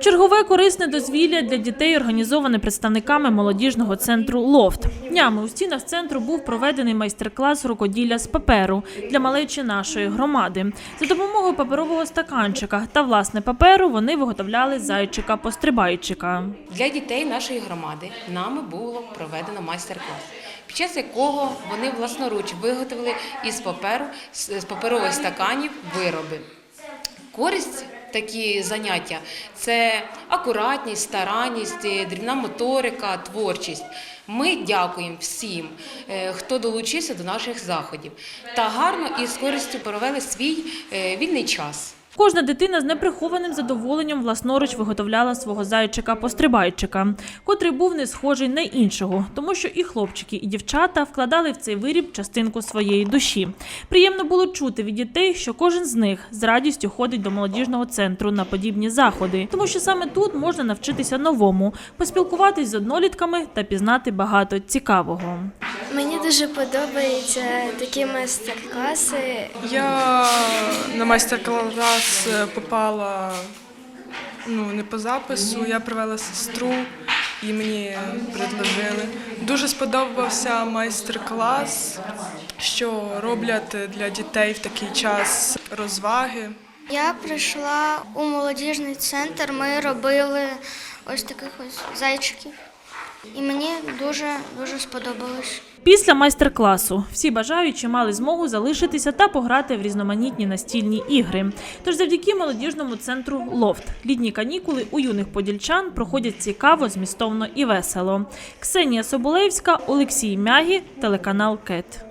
Чергове корисне дозвілля для дітей організоване представниками молодіжного центру Лофт. Днями у стінах центру був проведений майстер-клас рукоділля з паперу для малечі нашої громади. За допомогою паперового стаканчика та власне паперу вони виготовляли зайчика-пострибайчика. Для дітей нашої громади нами було проведено майстер-клас, під час якого вони власноруч виготовили із паперу з паперових стаканів вироби. Користь такі заняття це акуратність, старанність, дрібна моторика, творчість. Ми дякуємо всім, е, хто долучився до наших заходів та гарно і з користю провели свій е, вільний час. Кожна дитина з неприхованим задоволенням власноруч виготовляла свого зайчика-пострибайчика, котрий був не схожий на іншого, тому що і хлопчики, і дівчата вкладали в цей виріб частинку своєї душі. Приємно було чути від дітей, що кожен з них з радістю ходить до молодіжного центру на подібні заходи, тому що саме тут можна навчитися новому, поспілкуватись з однолітками та пізнати багато цікавого. Мені дуже подобаються такі майстер-класи. Я майстер-клас е, попала ну, не по запису, я привела сестру і мені предложили. Дуже сподобався майстер-клас, що роблять для дітей в такий час розваги. Я прийшла у молодіжний центр. Ми робили ось таких ось зайчиків. І мені дуже дуже сподобалось. Після майстер-класу всі бажаючі мали змогу залишитися та пограти в різноманітні настільні ігри. Тож завдяки молодіжному центру Лофт літні канікули у юних подільчан проходять цікаво, змістовно і весело. Ксенія Соболевська, Олексій Мягі, телеканал КЕТ.